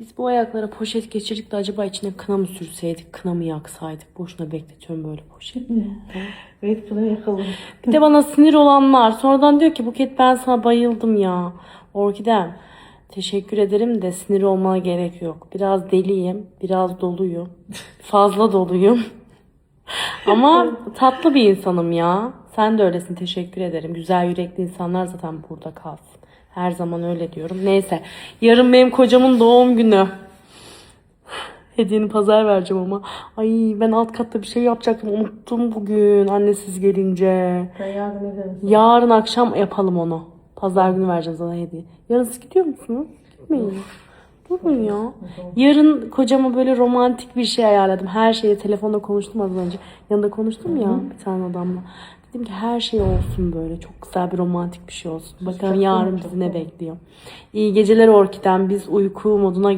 Biz bu ayaklara poşet geçirdik de acaba içine kına mı sürseydik, kına mı yaksaydık? Boşuna bekletiyorum böyle poşeti. Evet buna yakalım. Bir de bana sinir olanlar. Sonradan diyor ki Buket ben sana bayıldım ya. Orkidem teşekkür ederim de sinir olmana gerek yok. Biraz deliyim, biraz doluyum. Fazla doluyum. Ama tatlı bir insanım ya. Sen de öylesin teşekkür ederim. Güzel yürekli insanlar zaten burada kalsın. Her zaman öyle diyorum. Neyse. Yarın benim kocamın doğum günü. Hediyeni pazar vereceğim ama. Ay ben alt katta bir şey yapacaktım. Unuttum bugün annesiz gelince. Ben yardım ederim. Yarın akşam yapalım onu. Pazar günü vereceğim sana hediye. Yarın siz gidiyor musunuz? Gitmeyin. Durun ya. Yarın kocama böyle romantik bir şey ayarladım. Her şeyi telefonda konuştum az önce. Yanında konuştum ya bir tane adamla. Dedim ki her şey olsun böyle. Çok güzel bir romantik bir şey olsun. Bakalım yarın bizi ne bekliyor. İyi geceler Orkiden. Biz uyku moduna